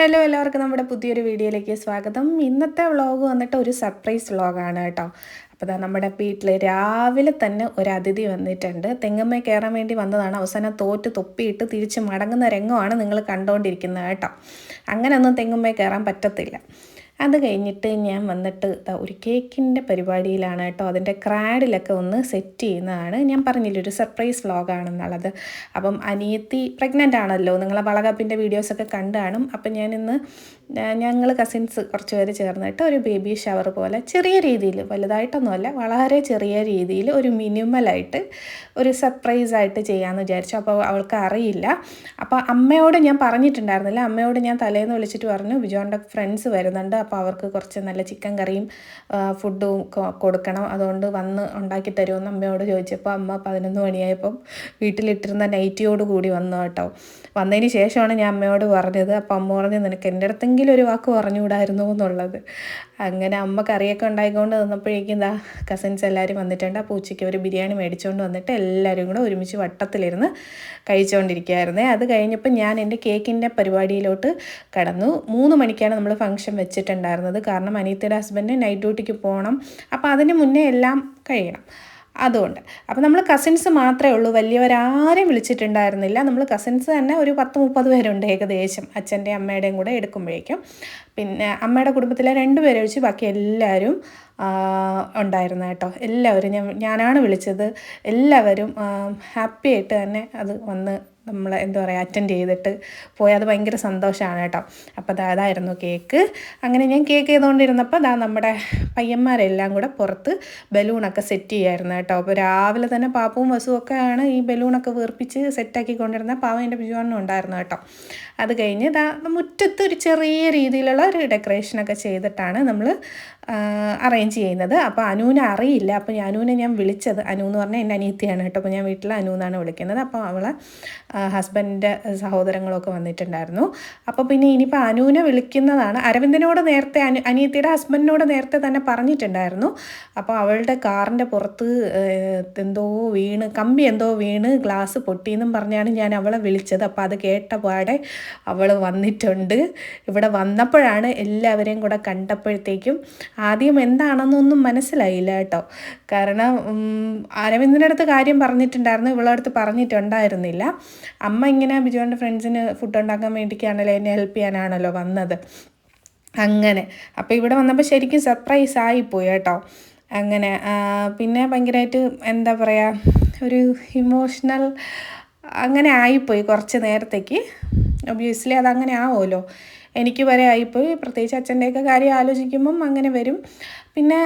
Hello എല്ലാവർക്കും നമ്മുടെ പുതിയൊരു വീഡിയോയിലേക്ക് സ്വാഗതം. ഇന്നത്തെ വ്ളോഗ് വന്നിട്ട് ഒരു സർപ്രൈസ് വ്ളോഗാണ് കേട്ടോ. അപ്പോൾ അതാ നമ്മുടെ വീട്ടിൽ രാവിലെ തന്നെ ഒരു അതിഥി വന്നിട്ടുണ്ട്. തെങ്ങമ്മ കയറാൻ വേണ്ടി വന്നതാണ്. അവസാനം തോറ്റ് തൊപ്പിയിട്ട് തിരിച്ച് മടങ്ങുന്ന രംഗമാണ് നിങ്ങൾ കണ്ടുകൊണ്ടിരിക്കുന്നത് കേട്ടോ. അങ്ങനെയൊന്നും തെങ്ങമ്മ കയറാൻ പറ്റത്തില്ല. അത് കഴിഞ്ഞിട്ട് ഞാൻ വന്നിട്ട് ഒരു കേക്കിന്റെ പരിപാടിയിലാണ് കേട്ടോ. അതിന്റെ ക്രാഡിലൊക്കെ ഒന്ന് സെറ്റ് ചെയ്യുന്നതാണ്. ഞാൻ പറഞ്ഞില്ലേ ഒരു സർപ്രൈസ് വ്ളോഗാണെന്നുള്ളത്. അപ്പം അനിയത്തി പ്രഗ്നന്റ് ആണല്ലോ. നിങ്ങളെ വളകപ്പിന്റെ വീഡിയോസൊക്കെ കണ്ടു കാണും. അപ്പം ഞാനിന്ന് ഞങ്ങൾ കസിൻസ് കുറച്ച് പേര് ചേർന്നിട്ട് ഒരു ബേബി ഷവർ പോലെ ചെറിയ രീതിയിൽ വലുതായിട്ടൊന്നുമല്ല വളരെ ചെറിയ രീതിയിൽ ഒരു മിനിമലായിട്ട് ഒരു സർപ്രൈസ് ആയിട്ട് ചെയ്യാമെന്ന് വിചാരിച്ചു. അപ്പോൾ അവൾക്ക് അറിയില്ല. അപ്പോൾ അമ്മയോട് ഞാൻ പറഞ്ഞിട്ടുണ്ടായിരുന്നില്ല. അമ്മയോട് ഞാൻ തലേന്ന് വിളിച്ചിട്ട് പറഞ്ഞു ബിജോന്റെ ഫ്രണ്ട്സ് വരുന്നുണ്ട്. അപ്പോൾ അവർക്ക് കുറച്ച് നല്ല ചിക്കൻ കറിയും ഫുഡും കൊടുക്കണം. അതുകൊണ്ട് വന്ന് ഉണ്ടാക്കി തരുമെന്ന് അമ്മയോട് ചോദിച്ചപ്പോൾ അമ്മ പതിനൊന്ന് മണിയായപ്പം വീട്ടിലിട്ടിരുന്ന നൈറ്റിയോട് കൂടി വന്നു കേട്ടോ. വന്നതിന് ശേഷമാണ് ഞാൻ അമ്മയോട് പറഞ്ഞത്. അപ്പോൾ അമ്മ പറഞ്ഞു നിനക്ക് എന്റെ അടുത്തെങ്കിലും ഒരു വാക്ക് പറഞ്ഞുകൂടായിരുന്നു എന്നുള്ളത്. അങ്ങനെ അമ്മ കറിയൊക്കെ ഉണ്ടായിക്കൊണ്ട് നിന്നപ്പോഴേക്കും എന്താ കസിൻസ് എല്ലാവരും വന്നിട്ടുണ്ട്. ആ ഉച്ചയ്ക്ക് ഒരു ബിരിയാണി മേടിച്ചുകൊണ്ട് വന്നിട്ട് എല്ലാവരും കൂടെ ഒരുമിച്ച് വട്ടത്തിലിരുന്ന് കഴിച്ചുകൊണ്ടിരിക്കുകയായിരുന്നേ അത് കഴിഞ്ഞപ്പോൾ ഞാൻ എന്റെ കേക്കിന്റെ പരിപാടിയിലോട്ട് കടന്നു. മൂന്ന് മണിക്കാണ് നമ്മൾ ഫംഗ്ഷൻ വെച്ചിട്ടുണ്ടായിരുന്നത്. കാരണം അനീത്തയുടെ ഹസ്ബൻഡ് നൈറ്റ് ഡ്യൂട്ടിക്ക് പോകണം. അപ്പോൾ അതിന് മുന്നേ എല്ലാം കഴിയണം. അതുകൊണ്ട്. അപ്പോൾ നമ്മൾ കസിൻസ് മാത്രമേ ഉള്ളൂ. വലിയവരാരും വിളിച്ചിട്ടുണ്ടായിരുന്നില്ല. നമ്മൾ കസിൻസ് തന്നെ ഒരു പത്ത് മുപ്പത് പേരുണ്ട് ഏകദേശം. അച്ഛന്റെയും അമ്മയുടെയും കൂടെ എടുക്കുമ്പോഴേക്കും. പിന്നെ അമ്മയുടെ കുടുംബത്തിലെ രണ്ട് പേരെ ഒഴിച്ച് ബാക്കി എല്ലാവരും ഉണ്ടായിരുന്നു കേട്ടോ. എല്ലാവരും ഞാൻ ഞാനാണ് വിളിച്ചത്. എല്ലാവരും ഹാപ്പി ആയിട്ട് തന്നെ അത് വന്ന് നമ്മൾ എന്താ പറയുക അറ്റൻഡ് ചെയ്തിട്ട് പോയി. അത് ഭയങ്കര സന്തോഷമാണ് കേട്ടോ. അപ്പോൾ അതാ അതായിരുന്നു കേക്ക് അങ്ങനെ ഞാൻ കേക്ക് ചെയ്തുകൊണ്ടിരുന്നപ്പോൾ അതാ നമ്മുടെ പയ്യന്മാരെല്ലാം കൂടെ പുറത്ത് ബലൂണൊക്കെ സെറ്റ് ചെയ്യായിരുന്നു കേട്ടോ. അപ്പോൾ രാവിലെ തന്നെ പാപ്പവും വസുവും ഒക്കെയാണ് ഈ ബലൂണൊക്കെ വീർപ്പിച്ച് സെറ്റാക്കി കൊണ്ടിരുന്ന പാവം എന്റെ ബിജുവാനും ഉണ്ടായിരുന്നു കേട്ടോ. അത് കഴിഞ്ഞ് ഇതാ മുറ്റത്ത് ഒരു ചെറിയ രീതിയിലുള്ള ഒരു ഡെക്കറേഷനൊക്കെ ചെയ്തിട്ടാണ് നമ്മൾ അറേഞ്ച് ചെയ്യുന്നത്. അപ്പോൾ അനുവിനെ അറിയില്ല. അപ്പോൾ അനുവിനെ ഞാൻ വിളിച്ചത്. അനു എന്ന് പറഞ്ഞാൽ എന്റെ അനിയത്തിയാണ് കേട്ടോ. അപ്പോൾ ഞാൻ വീട്ടിൽ അനു എന്നാണ് വിളിക്കുന്നത്. അപ്പോൾ അവളെ ഹസ്ബൻഡിന്റെ സഹോദരങ്ങളൊക്കെ വന്നിട്ടുണ്ടായിരുന്നു. അപ്പോൾ പിന്നെ ഇനിയിപ്പോൾ അനുവിനെ വിളിക്കുന്നതാണ്. അരവിന്ദനോട് നേരത്തെ അനു അനിയത്തിയുടെ ഹസ്ബൻഡിനോട് നേരത്തെ തന്നെ പറഞ്ഞിട്ടുണ്ടായിരുന്നു. അപ്പോൾ അവളുടെ കാറിന്റെ പുറത്ത് എന്തോ വീണ് കമ്പി എന്തോ വീണ് ഗ്ലാസ് പൊട്ടിയെന്നും പറഞ്ഞാണ് ഞാൻ അവളെ വിളിച്ചത്. അപ്പോൾ അത് കേട്ട പാടെ അവൾ വന്നിട്ടുണ്ട്. ഇവിടെ വന്നപ്പോഴാണ് എല്ലാവരെയും കൂടെ കണ്ടപ്പോഴത്തേക്കും ആദ്യം എന്താണെന്നൊന്നും മനസ്സിലായില്ല കേട്ടോ. കാരണം അരവിന്ദിന്റെ അടുത്ത് കാര്യം പറഞ്ഞിട്ടുണ്ടായിരുന്നു. ഇവളുടെ അടുത്ത് പറഞ്ഞിട്ടുണ്ടായിരുന്നില്ല. അമ്മ ഇങ്ങനെ ബിജുവിന്റെ ഫ്രണ്ട്സിന് ഫുഡ് ഉണ്ടാക്കാൻ വേണ്ടിയിട്ടാണല്ലോ എന്നെ ഹെൽപ്പ് ചെയ്യാനാണല്ലോ വന്നത്. അങ്ങനെ. അപ്പോൾ ഇവിടെ വന്നപ്പോൾ ശരിക്കും സർപ്രൈസ് ആയിപ്പോയി കേട്ടോ. അങ്ങനെ പിന്നെ ഭയങ്കരമായിട്ട് എന്താ പറയുക ഒരു ഇമോഷണൽ അങ്ങനെ ആയിപ്പോയി കുറച്ച് നേരത്തേക്ക്. ഒബ്വിയസ്ലി അതങ്ങനെ ആവുമല്ലോ. എനിക്ക് വരെ ആയിപ്പോയി. പ്രത്യേകിച്ച് അച്ഛന്റെയൊക്കെ കാര്യം ആലോചിക്കുമ്പം അങ്ങനെ വരും. പിന്നെ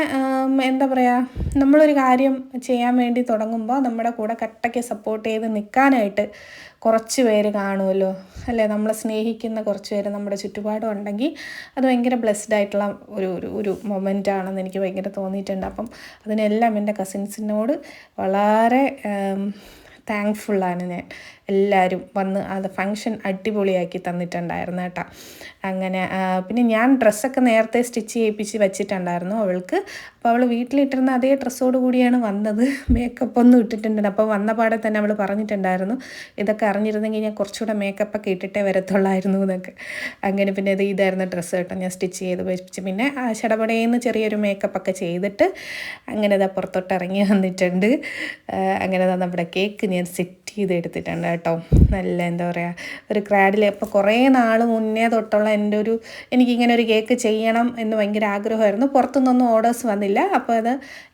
എന്താ പറയുക നമ്മളൊരു കാര്യം ചെയ്യാൻ വേണ്ടി തുടങ്ങുമ്പോൾ നമ്മുടെ കൂടെ കട്ടയ്ക്ക് സപ്പോർട്ട് ചെയ്ത് നിൽക്കാനായിട്ട് കുറച്ച് പേര് കാണുമല്ലോ. അല്ലേ? നമ്മളെ സ്നേഹിക്കുന്ന കുറച്ച് പേര് നമ്മുടെ ചുറ്റുപാടും ഉണ്ടെങ്കിൽ അത് ഭയങ്കര ബ്ലെസ്ഡ് ആയിട്ടുള്ള ഒരു ഒരു ഒരു മൊമെന്റ് ആണെന്ന് എനിക്ക് ഭയങ്കര തോന്നിയിട്ടുണ്ട്. അപ്പം അതിനെല്ലാം എന്റെ കസിൻസിനോട് വളരെ താങ്ക്ഫുള്ളാണ് ഞാൻ. എല്ലാവരും വന്ന് അത് ഫങ്ഷൻ അടിപൊളിയാക്കി തന്നിട്ടുണ്ടായിരുന്നു കേട്ടോ. അങ്ങനെ പിന്നെ ഞാൻ ഡ്രസ്സൊക്കെ നേരത്തെ സ്റ്റിച്ച് ചെയ്യിപ്പിച്ച് വെച്ചിട്ടുണ്ടായിരുന്നു അവൾക്ക്. അപ്പോൾ അവൾ വീട്ടിലിട്ടിരുന്ന അതേ ഡ്രസ്സോട് കൂടിയാണ് വന്നത്. മേക്കപ്പ് ഒന്നും ഇട്ടിട്ടുണ്ട് അപ്പോൾ വന്ന പാടെ തന്നെ അവൾ പറഞ്ഞിട്ടുണ്ടായിരുന്നു ഇതൊക്കെ അറിഞ്ഞിരുന്നെങ്കിൽ ഞാൻ കുറച്ചുകൂടെ മേക്കപ്പൊക്കെ ഇട്ടിട്ടേ വരത്തുള്ളായിരുന്നു എന്നൊക്കെ. അങ്ങനെ പിന്നെ ഇത് ഇതായിരുന്നു ഡ്രസ്സ് കേട്ടോ ഞാൻ സ്റ്റിച്ച് ചെയ്ത് വെച്ച്. പിന്നെ ചടപടയെന്ന് ചെറിയൊരു മേക്കപ്പൊക്കെ ചെയ്തിട്ട് അങ്ങനെ ഇതാ പുറത്തോട്ട് ഇറങ്ങി വന്നിട്ടുണ്ട്. അങ്ങനെ നമ്മുടെ കേക്ക് ഞാൻ സെറ്റ് ചെയ്ത് എടുത്തിട്ടുണ്ട് കേട്ടോ. നല്ല എന്താ പറയുക ഒരു ക്രാഡിൽ ഇപ്പോൾ കുറേ നാൾ മുന്നേ തൊട്ടുള്ള എന്റെ ഒരു എനിക്കിങ്ങനെ ഒരു കേക്ക് ചെയ്യണം എന്ന് ഭയങ്കര ആഗ്രഹമായിരുന്നു. പുറത്തുനിന്നൊന്നും ഓർഡേഴ്സ് വന്നില്ല. അപ്പോൾ അത്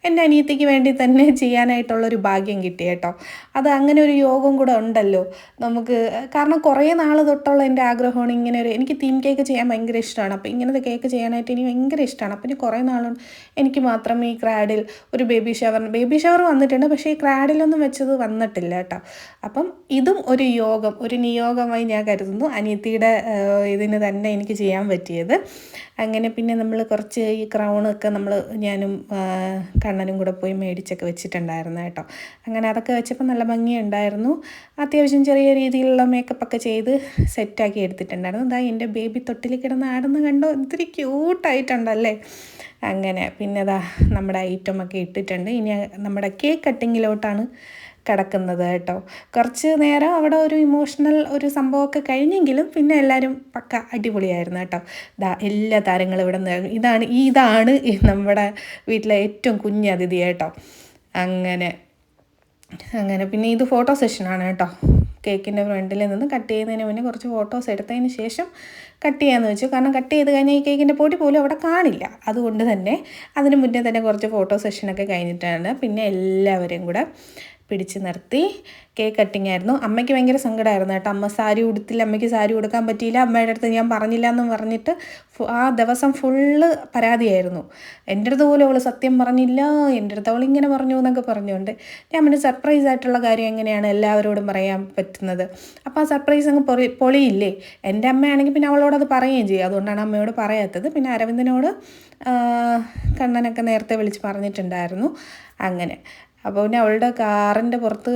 എന്റെ അനിയത്തിക്ക് വേണ്ടി തന്നെ ചെയ്യാനായിട്ടുള്ളൊരു ഭാഗ്യം കിട്ടി കേട്ടോ. അത് അങ്ങനെ ഒരു യോഗം കൂടെ ഉണ്ടല്ലോ. നമുക്ക് കാരണം കുറേ നാൾ തൊട്ടുള്ള എന്റെ ആഗ്രഹമാണ് ഇങ്ങനെ ഒരു എനിക്ക് തീം കേക്ക് ചെയ്യാൻ ഭയങ്കര ഇഷ്ടമാണ്. അപ്പോൾ ഇങ്ങനത്തെ കേക്ക് ചെയ്യാനായിട്ട് എനിക്ക് ഭയങ്കര ഇഷ്ടമാണ്. അപ്പം ഇനി കുറേ നാളുണ്ട് എനിക്ക് മാത്രം ഈ ക്രാഡിൽ ഒരു ബേബി ഷവർ ബേബി ഷവർ വന്നിട്ടുണ്ട്. പക്ഷേ ഈ ക്രാഡിലൊന്നും വെച്ചത് വന്നിട്ടില്ല. കേട്ടോ. അപ്പം ഇതും ഒരു യോഗം ഒരു നിയോഗമായി ഞാൻ കരുതുന്നു. അനിയത്തിയുടെ ഇതിന് തന്നെ എനിക്ക് ചെയ്യാൻ പറ്റിയത്. അങ്ങനെ പിന്നെ നമ്മൾ കുറച്ച് ഈ ക്രൗണൊക്കെ നമ്മൾ ഞാനും കണ്ണനും കൂടെ പോയി മേടിച്ചൊക്കെ വെച്ചിട്ടുണ്ടായിരുന്നു കേട്ടോ. അങ്ങനെ അതൊക്കെ വെച്ചപ്പോൾ നല്ല ഭംഗിയുണ്ടായിരുന്നു. അത്യാവശ്യം ചെറിയ രീതിയിലുള്ള മേക്കപ്പൊക്കെ ചെയ്ത് സെറ്റാക്കി എടുത്തിട്ടുണ്ടായിരുന്നു. അതാ എന്റെ ബേബി തൊട്ടിൽ കിടന്ന് ആടുന്ന കണ്ടോ? ഇത്തിരി ക്യൂട്ടായിട്ടുണ്ടല്ലേ അങ്ങനെ പിന്നെ അതാ നമ്മുടെ ഐറ്റമൊക്കെ ഇട്ടിട്ടുണ്ട്. ഇനി നമ്മുടെ കേക്ക് കട്ടിങ്ങിലോട്ടാണ് കിടക്കുന്നത് കേട്ടോ. കുറച്ച് നേരം അവിടെ ഒരു ഇമോഷണൽ ഒരു സംഭവമൊക്കെ കഴിഞ്ഞെങ്കിലും പിന്നെ എല്ലാവരും പക്ക അടിപൊളിയായിരുന്നു കേട്ടോ. ദാ എല്ലാ താരങ്ങളും ഇവിടെ നിന്ന് ഇതാണ് ഇതാണ് നമ്മുടെ വീട്ടിലെ ഏറ്റവും കുഞ്ഞ് അതിഥി കേട്ടോ. അങ്ങനെ അങ്ങനെ പിന്നെ ഇത് ഫോട്ടോ സെഷനാണ് കേട്ടോ. കേക്കിന്റെ ഫ്രണ്ടിൽ നിന്ന് കട്ട് ചെയ്യുന്നതിന് മുന്നേ കുറച്ച് ഫോട്ടോസ് എടുത്തതിന് ശേഷം കട്ട് ചെയ്യാമെന്ന് വെച്ചു. കാരണം കട്ട് ചെയ്ത് കഴിഞ്ഞാൽ ഈ കേക്കിന്റെ പൊടി പോലും അവിടെ കാണില്ല. അതുകൊണ്ട് തന്നെ അതിന് മുന്നേ തന്നെ കുറച്ച് ഫോട്ടോ സെഷനൊക്കെ കഴിഞ്ഞിട്ടാണ് പിന്നെ എല്ലാവരും കൂടെ പിടിച്ച് നിർത്തി കേക്ക് കട്ടിംഗ് ആയിരുന്നു. അമ്മയ്ക്ക് ഭയങ്കര സങ്കടമായിരുന്നു കേട്ടോ. അമ്മ സാരി ഉടുത്തില്ല അമ്മയ്ക്ക് സാരി കൊടുക്കാൻ പറ്റിയില്ല അമ്മയുടെ അടുത്ത് ഞാൻ പറഞ്ഞില്ല എന്ന് പറഞ്ഞിട്ട് ആ ദിവസം ഫുള്ള് പരാതിയായിരുന്നു. എന്റെ അടുത്ത് പോലും അവൾ സത്യം പറഞ്ഞില്ല എന്റെ അടുത്ത് അവൾ ഇങ്ങനെ പറഞ്ഞു എന്നൊക്കെ പറഞ്ഞുകൊണ്ട് ഞാൻ പിന്നെ സർപ്രൈസ് ആയിട്ടുള്ള കാര്യം എങ്ങനെയാണ് എല്ലാവരോടും പറയാൻ പറ്റുന്നത്. അപ്പോൾ ആ സർപ്രൈസ് അങ്ങ് പൊളി പൊളിയില്ലേ? എന്റെ അമ്മയാണെങ്കിൽ പിന്നെ അവളോട് അത് പറയുകയും ചെയ്യും. അതുകൊണ്ടാണ് അമ്മയോട് പറയാത്തത്. പിന്നെ അരവിന്ദനോട് കണ്ണനൊക്കെ നേരത്തെ വിളിച്ച് പറഞ്ഞിട്ടുണ്ടായിരുന്നു. അങ്ങനെ. അപ്പോൾ പിന്നെ അവളുടെ കാറിന്റെ പുറത്ത്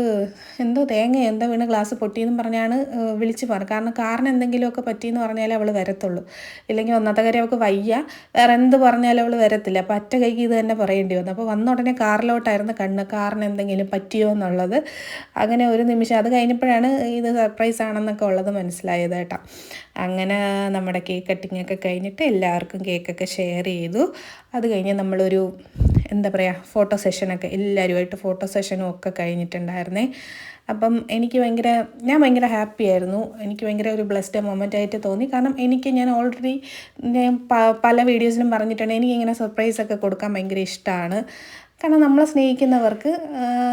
എന്തോ തേങ്ങ എന്തോ വീണ് ഗ്ലാസ് പൊട്ടിയെന്നും പറഞ്ഞാണ് വിളിച്ച് പറഞ്ഞത്. കാരണം കാറിന് എന്തെങ്കിലുമൊക്കെ പറ്റിയെന്ന് പറഞ്ഞാലേ അവൾ വരത്തുള്ളൂ. ഇല്ലെങ്കിൽ ഒന്നാമത്തെ കാര്യം അവൾക്ക് വയ്യ. വേറെ എന്ത് പറഞ്ഞാലും അവൾ വരത്തില്ല. അപ്പോൾ അറ്റ കൈക്ക് ഇത് തന്നെ പറയേണ്ടി വന്നു. അപ്പോൾ വന്ന ഉടനെ കാറിലോട്ടായിരുന്നു കണ്ണ്. കാറിന് എന്തെങ്കിലും പറ്റിയോ എന്നുള്ളത്. അങ്ങനെ ഒരു നിമിഷം. അത് കഴിഞ്ഞപ്പോഴാണ് ഇത് സർപ്രൈസ് ആണെന്നൊക്കെ ഉള്ളത് മനസ്സിലായത് കേട്ടോ. അങ്ങനെ നമ്മുടെ കേക്ക് കട്ടിങ്ങൊക്കെ കഴിഞ്ഞിട്ട് എല്ലാവർക്കും കേക്കൊക്കെ ഷെയർ ചെയ്തു. അത് കഴിഞ്ഞ് നമ്മളൊരു എന്താ പറയുക ഫോട്ടോ സെഷനൊക്കെ എല്ലാവരുമായിട്ട് ഫോട്ടോ സെഷനും ഒക്കെ കഴിഞ്ഞിട്ടുണ്ടായിരുന്നേ. അപ്പം എനിക്ക് ഭയങ്കര ഞാൻ ഭയങ്കര ഹാപ്പി ആയിരുന്നു. എനിക്ക് ഭയങ്കര ഒരു ബ്ലെസ്ഡ് മൊമെന്റ് ആയിട്ട് തോന്നി. കാരണം എനിക്ക് ഞാൻ ഓൾറെഡി ഞാൻ പല വീഡിയോസിലും പറഞ്ഞിട്ടുണ്ട്. എനിക്കിങ്ങനെ സർപ്രൈസൊക്കെ കൊടുക്കാൻ ഭയങ്കര ഇഷ്ടമാണ് കാരണം നമ്മളെ സ്നേഹിക്കുന്നവർക്ക്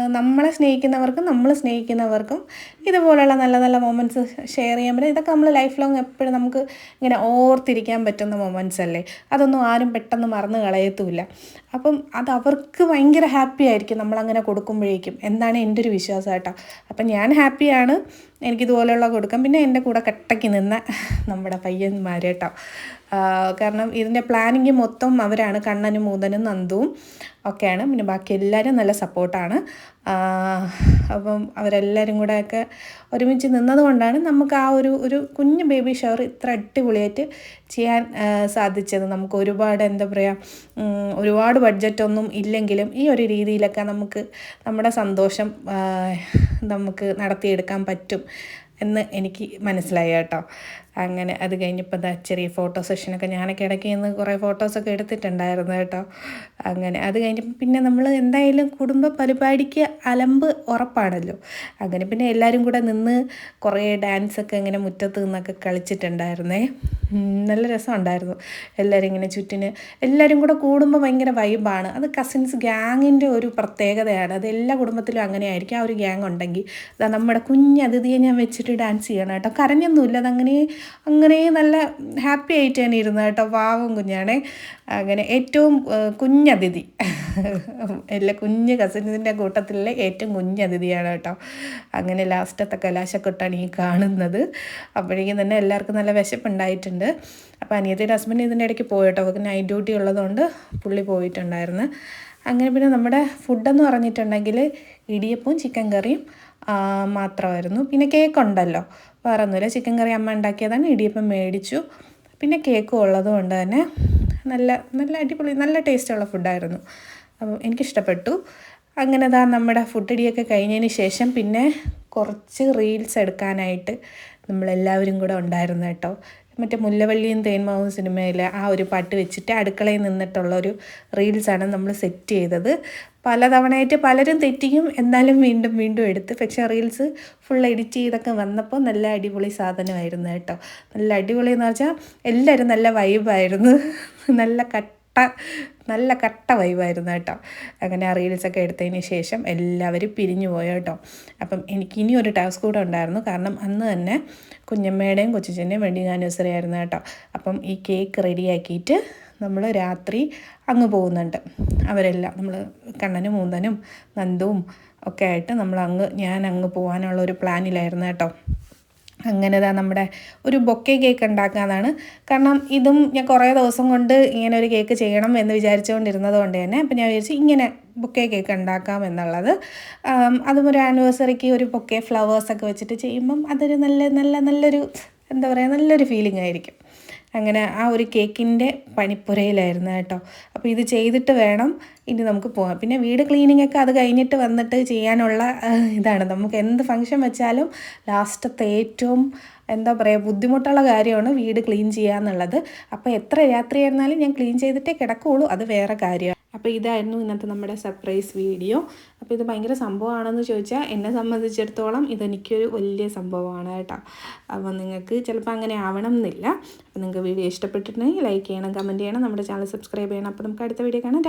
നമ്മളെ സ്നേഹിക്കുന്നവർക്കും നമ്മൾ സ്നേഹിക്കുന്നവർക്കും ഇതുപോലെയുള്ള നല്ല നല്ല മൊമെന്റ്സ് ഷെയർ ചെയ്യാൻ പറ്റും. ഇതൊക്കെ നമ്മൾ ലൈഫ് ലോങ് എപ്പോഴും നമുക്ക് ഇങ്ങനെ ഓർത്തിരിക്കാൻ പറ്റുന്ന മൊമെന്റ്സ് അല്ലേ? അതൊന്നും ആരും പെട്ടെന്ന് മറന്നു കളയത്തുമില്ല. അപ്പം അത് അവർക്ക് ഭയങ്കര ഹാപ്പി ആയിരിക്കും. നമ്മളങ്ങനെ കൊടുക്കുമ്പോഴേക്കും. എന്താണ് എന്റെ ഒരു വിശ്വാസം കേട്ടോ. അപ്പം ഞാൻ ഹാപ്പിയാണ് എനിക്കിതുപോലെയുള്ള കൊടുക്കാം. പിന്നെ എന്റെ കൂടെ കട്ടയ്ക്ക് നിന്ന നമ്മുടെ പയ്യന്മാർ കേട്ടോ. കാരണം ഇതിന്റെ പ്ലാനിങ് മൊത്തം അവരാണ്. കണ്ണനും മൂതനും നന്ദുവും. ഒക്കെയാണ്. പിന്നെ ബാക്കി എല്ലാവരും നല്ല സപ്പോർട്ടാണ്. അപ്പം അവരെല്ലാവരും കൂടെയൊക്കെ ഒരുമിച്ച് നിന്നതുകൊണ്ടാണ് നമുക്ക് ആ ഒരു ഒരു കുഞ്ഞു ബേബി ഷവർ ഇത്ര അടിപൊളിയായിട്ട് ചെയ്യാൻ സാധിച്ചത്. നമുക്ക് ഒരുപാട് എന്താ പറയുക ഒരുപാട് ബഡ്ജറ്റൊന്നും ഇല്ലെങ്കിലും ഈ ഒരു രീതിയിലൊക്കെ നമുക്ക് നമ്മുടെ സന്തോഷം നമുക്ക് നടത്തിയെടുക്കാൻ പറ്റും. എന്ന് എനിക്ക് മനസ്സിലായി കേട്ടോ. അങ്ങനെ അത് കഴിഞ്ഞപ്പോൾ എന്താ ചെറിയ ഫോട്ടോ സെഷനൊക്കെ ഞാനൊക്കെ ഇടയ്ക്ക് നിന്ന് കുറേ ഫോട്ടോസൊക്കെ എടുത്തിട്ടുണ്ടായിരുന്നു കേട്ടോ. അങ്ങനെ അത് കഴിഞ്ഞപ്പോൾ പിന്നെ നമ്മൾ എന്തായാലും കുടുംബ പരിപാടിക്ക് അലമ്പ് ഉറപ്പാണല്ലോ. അങ്ങനെ പിന്നെ എല്ലാവരും കൂടെ നിന്ന് കുറേ ഡാൻസൊക്കെ ഇങ്ങനെ മുറ്റത്ത് നിന്നൊക്കെ കളിച്ചിട്ടുണ്ടായിരുന്നേ. നല്ല രസമുണ്ടായിരുന്നു. എല്ലാവരും ഇങ്ങനെ ചുറ്റിന്. എല്ലാവരും കൂടെ കൂടുമ്പോൾ ഭയങ്കര വൈബാണ് അത് കസിൻസ് ഗ്യാങ്ങിന്റെ ഒരു പ്രത്യേകതയാണ്. അത് എല്ലാ കുടുംബത്തിലും അങ്ങനെ ആയിരിക്കും ആ ഒരു ഗ്യാങ് ഉണ്ടെങ്കിൽ അതാ നമ്മുടെ കുഞ്ഞ് അതിഥിയെ ഞാൻ വെച്ചിട്ട് ഡാൻസ് ചെയ്യണം കേട്ടോ. കരഞ്ഞൊന്നുമില്ല. അതങ്ങനെ അങ്ങനെ നല്ല ഹാപ്പി ആയിട്ട് തന്നെ ഇരുന്നു കേട്ടോ. പാവം കുഞ്ഞാണേ. അങ്ങനെ ഏറ്റവും കുഞ്ഞതിഥി. എല്ലാ കുഞ്ഞ് കസിൻസിന്റെ കൂട്ടത്തിലെ ഏറ്റവും കുഞ്ഞ് അതിഥിയാണ് കേട്ടോ. അങ്ങനെ ലാസ്റ്റത്തെ കലാശക്കൊട്ടാണ് ഈ കാണുന്നത്. അപ്പോഴേക്കും തന്നെ എല്ലാവർക്കും നല്ല വിശപ്പുണ്ടായിട്ടുണ്ട്. അപ്പോൾ അനിയത്തിയുടെ ഹസ്ബൻഡ് ഇതിന്റെ ഇടയ്ക്ക് പോയിട്ടോ അവർക്ക് നൈറ്റ് ഡ്യൂട്ടി ഉള്ളതുകൊണ്ട് പുള്ളി പോയിട്ടുണ്ടായിരുന്നു. അങ്ങനെ പിന്നെ നമ്മുടെ ഫുഡെന്ന് പറഞ്ഞിട്ടുണ്ടെങ്കിൽ ഇടിയപ്പവും ചിക്കൻ കറിയും മാത്രമായിരുന്നു. പിന്നെ കേക്ക് ഉണ്ടല്ലോ. വേറെ ഒന്നുമില്ല. ചിക്കൻ കറി അമ്മ ഉണ്ടാക്കിയതാണ്. ഇടിയപ്പം മേടിച്ചു. പിന്നെ കേക്കും ഉള്ളതുകൊണ്ട് തന്നെ നല്ല നല്ല അടിപൊളി നല്ല ടേസ്റ്റുള്ള ഫുഡായിരുന്നു അപ്പം എനിക്കിഷ്ടപ്പെട്ടു. അങ്ങനെ ദാ നമ്മുടെ ഫുഡ് അടിയൊക്കെ കഴിഞ്ഞതിന് ശേഷം പിന്നെ കുറച്ച് റീൽസ് എടുക്കാനായിട്ട് നമ്മളെല്ലാവരും കൂടെ ഉണ്ടായിരുന്നു കേട്ടോ. മറ്റേ മുല്ലവള്ളിയും തേന്മാവും സിനിമയിലെ ആ ഒരു പാട്ട് വെച്ചിട്ട് അടുക്കളയിൽ നിന്നിട്ടുള്ളൊരു റീൽസാണ് നമ്മൾ സെറ്റ് ചെയ്തത്. പലതവണയായിട്ട് പലരും തെറ്റിക്കും എന്നാലും വീണ്ടും വീണ്ടും എടുത്ത്. പക്ഷേ റീൽസ് ഫുൾ എഡിറ്റ് ചെയ്തൊക്കെ വന്നപ്പോൾ നല്ല അടിപൊളി സാധനമായിരുന്നു കേട്ടോ. നല്ല അടിപൊളി എന്ന് വെച്ചാൽ എല്ലാവരും നല്ല വൈബായിരുന്നു നല്ല കട്ട നല്ല കട്ട വൈബായിരുന്നു കേട്ടോ. അങ്ങനെ ആ റീൽസൊക്കെ എടുത്തതിന് ശേഷം എല്ലാവരും പിരിഞ്ഞു പോയോ കേട്ടോ. അപ്പം എനിക്ക് ഇനി ഒരു ടാസ്ക് കൂടെ ഉണ്ടായിരുന്നു. കാരണം അന്ന് തന്നെ കുഞ്ഞമ്മയുടെയും കൊച്ചിച്ചന്റെയും വെഡിങ് ആനിവേഴ്സറി ആയിരുന്നു കേട്ടോ. അപ്പം ഈ കേക്ക് റെഡിയാക്കിയിട്ട് നമ്മൾ രാത്രി അങ്ങ് പോകുന്നുണ്ട്. അവരെല്ലാം നമ്മൾ കണ്ണനും മൂന്നനും നന്ദുവും ഒക്കെ ആയിട്ട് നമ്മൾ അങ്ങ് ഞാൻ അങ്ങ് പോകാനുള്ള ഒരു പ്ലാനിലായിരുന്നു കേട്ടോ. അങ്ങനെ ഇതാ നമ്മുടെ ഒരു ബൊക്കെ കേക്ക് ഉണ്ടാക്കാന്നാണ്. കാരണം ഇതും ഞാൻ കുറേ ദിവസം കൊണ്ട് ഇങ്ങനെ ഒരു കേക്ക് ചെയ്യണം എന്ന് വിചാരിച്ചുകൊണ്ടിരുന്നത് കൊണ്ട് തന്നെ അപ്പം ഞാൻ വിചാരിച്ചു ഇങ്ങനെ ബൊക്കെ കേക്ക് ഉണ്ടാക്കാം എന്നുള്ളത്. അതും ഒരു ആനിവേഴ്സറിക്ക് ഒരു ബൊക്കെ ഫ്ലവേഴ്സൊക്കെ വെച്ചിട്ട് ചെയ്യുമ്പം അതൊരു നല്ല നല്ല നല്ലൊരു എന്താ പറയുക നല്ലൊരു ഫീലിംഗ് ആയിരിക്കും. അങ്ങനെ ആ ഒരു കേക്കിന്റെ പണിപ്പുരയിലായിരുന്നു കേട്ടോ. അപ്പോൾ ഇത് ചെയ്തിട്ട് വേണം ഇനി നമുക്ക് പോകാം പിന്നെ വീട് ക്ലീനിങ് ഒക്കെ അത് കഴിഞ്ഞിട്ട് വന്നിട്ട് ചെയ്യാനുള്ള ഇതാണ്. നമുക്ക് എന്ത് ഫംഗ്ഷൻ വെച്ചാലും ലാസ്റ്റത്തെ ഏറ്റവും എന്താ പറയുക ബുദ്ധിമുട്ടുള്ള കാര്യമാണ് വീട് ക്ലീൻ ചെയ്യുക എന്നുള്ളത്. അപ്പോൾ എത്ര രാത്രിയായിരുന്നാലും ഞാൻ ക്ലീൻ ചെയ്തിട്ടേ കിടക്കുകയുള്ളൂ അത് വേറെ കാര്യമാണ് അപ്പോൾ ഇതായിരുന്നു ഇന്നത്തെ നമ്മുടെ സർപ്രൈസ് വീഡിയോ അപ്പോൾ ഇത് ഭയങ്കര സംഭവമാണെന്ന് ചോദിച്ചാൽ എന്നെ സംബന്ധിച്ചിടത്തോളം ഇതെനിക്കൊരു വലിയ സംഭവമാണ് കേട്ടോ. അപ്പോൾ നിങ്ങൾക്ക് ചിലപ്പോൾ അങ്ങനെ ആവണം എന്നില്ല അപ്പോൾ നിങ്ങൾക്ക് വീഡിയോ ഇഷ്ടപ്പെട്ടിട്ടുണ്ടെങ്കിൽ ലൈക്ക് ചെയ്യണം കമന്റ് ചെയ്യണം നമ്മുടെ ചാനൽ സബ്സ്ക്രൈബ് ചെയ്യണം. അപ്പോൾ നമുക്ക് അടുത്ത വീഡിയോ കാണാം.